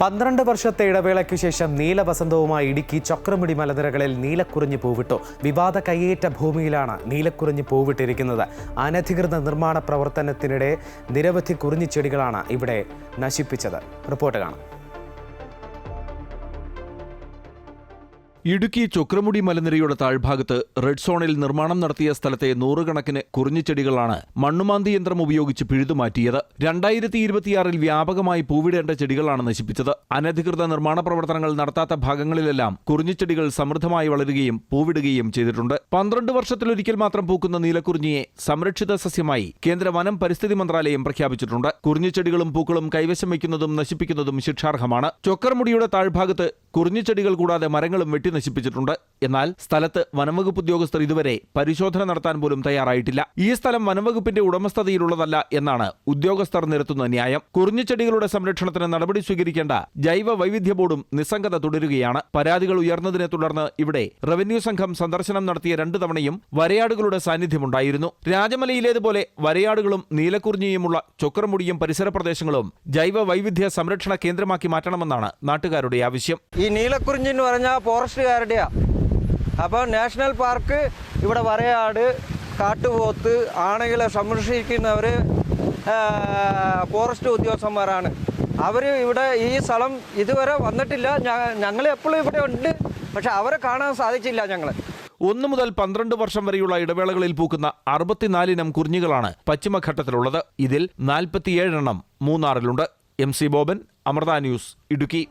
പന്ത്രണ്ട് വർഷത്തെ ഇടവേളയ്ക്കു ശേഷം നീലവസന്തവുമായി ഇടുക്കി ചക്രമുടി മലനിരകളിൽ നീലക്കുറിഞ്ഞ് പൂവിട്ടു. വിവാദ കയ്യേറ്റ ഭൂമിയിലാണ് നീലക്കുറിഞ്ഞ് പൂവിട്ടിരിക്കുന്നത്. അനധികൃത നിർമ്മാണ പ്രവർത്തനത്തിനിടെ നിരവധി കുറിഞ്ഞിച്ചെടികളാണ് ഇവിടെ നശിപ്പിച്ചത്. റിപ്പോർട്ട് കാണാം. ഇടുക്കി ചുക്രമുടി മലനിരയുടെ താഴ്ഭാഗത്ത് റെഡ് സോണിൽ നിർമ്മാണം നടത്തിയ സ്ഥലത്തെ നൂറുകണക്കിന് കുറിഞ്ഞിച്ചെടികളാണ് മണ്ണുമാന്തി യന്ത്രം ഉപയോഗിച്ച് പിഴുതുമാറ്റിയത്. രണ്ടായിരത്തി ഇരുപത്തിയാറിൽ വ്യാപകമായി പൂവിടേണ്ട ചെടികളാണ് നശിപ്പിച്ചത്. അനധികൃത നിർമ്മാണ പ്രവർത്തനങ്ങൾ നടത്താത്ത ഭാഗങ്ങളിലെല്ലാം കുറിഞ്ഞിച്ചെടികൾ സമൃദ്ധമായി വളരുകയും പൂവിടുകയും ചെയ്തിട്ടുണ്ട്. പന്ത്രണ്ട് വർഷത്തിലൊരിക്കൽ മാത്രം പൂക്കുന്ന നീലക്കുറിഞ്ഞിയെ സംരക്ഷിത സസ്യമായി കേന്ദ്ര വനം പരിസ്ഥിതി മന്ത്രാലയം പ്രഖ്യാപിച്ചിട്ടുണ്ട്. കുറിഞ്ഞിച്ചെടികളും പൂക്കളും കൈവശം വയ്ക്കുന്നതും നശിപ്പിക്കുന്നതും ശിക്ഷാർഹമാണ്. ചൊക്കർമുടിയുടെ താഴ്ഭാഗത്ത് കുറിഞ്ഞിച്ചെടികൾ കൂടാതെ മരങ്ങളും വെട്ടി നശിപ്പിച്ചിട്ടുണ്ട്. എന്നാൽ സ്ഥലത്ത് വനംവകുപ്പ് ഉദ്യോഗസ്ഥർ ഇതുവരെ പരിശോധന നടത്താൻ പോലും തയ്യാറായിട്ടില്ല. ഈ സ്ഥലം വനംവകുപ്പിന്റെ ഉടമസ്ഥതയിലുള്ളതല്ല എന്നാണ് ഉദ്യോഗസ്ഥർ നിരത്തുന്ന ന്യായം. കുറിഞ്ഞിച്ചെടികളുടെ സംരക്ഷണത്തിന് നടപടി സ്വീകരിക്കേണ്ട ജൈവ വൈവിധ്യ ബോർഡും നിസ്സംഗത തുടരുകയാണ്. പരാതികൾ ഉയർന്നതിനെ തുടർന്ന് ഇവിടെ റവന്യൂ സംഘം സന്ദർശനം നടത്തിയ രണ്ടു തവണയും വരയാടുകളുടെ സാന്നിധ്യമുണ്ടായിരുന്നു. രാജമലയിലേതുപോലെ വരയാടുകളും നീലക്കുറിഞ്ഞിയുമുള്ള ചൊക്രമുടിയും പരിസര പ്രദേശങ്ങളും ജൈവ വൈവിധ്യ സംരക്ഷണ കേന്ദ്രമാക്കി മാറ്റണമെന്നാണ് നാട്ടുകാരുടെ ആവശ്യം. ഈ നീലക്കുറിഞ്ഞി എന്ന് പറഞ്ഞാൽ ഫോറസ്റ്റുകാരുടെയാ അപ്പോൾ നാഷണൽ പാർക്ക് ഇവിടെ വരയാട് കാട്ടുപോത്ത് ആണകളെ സംരക്ഷിക്കുന്നവർ ഫോറസ്റ്റ് ഉദ്യോഗസ്ഥന്മാരാണ്. അവർ ഇവിടെ ഈ സ്ഥലം ഇതുവരെ വന്നിട്ടില്ല. ഞങ്ങൾ എപ്പോഴും ഇവിടെ ഉണ്ട്. പക്ഷെ അവരെ കാണാൻ സാധിച്ചില്ല ഞങ്ങൾ ഒന്ന് മുതൽ പന്ത്രണ്ട് വർഷം വരെയുള്ള ഇടവേളകളിൽ പൂക്കുന്ന അറുപത്തിനാലിനം കുറിഞ്ഞുകളാണ് പശ്ചിമഘട്ടത്തിലുള്ളത്. ഇതിൽ നാൽപ്പത്തിയേഴെണ്ണം മൂന്നാറിലുണ്ട്. M C Boban Amrita news Idukki.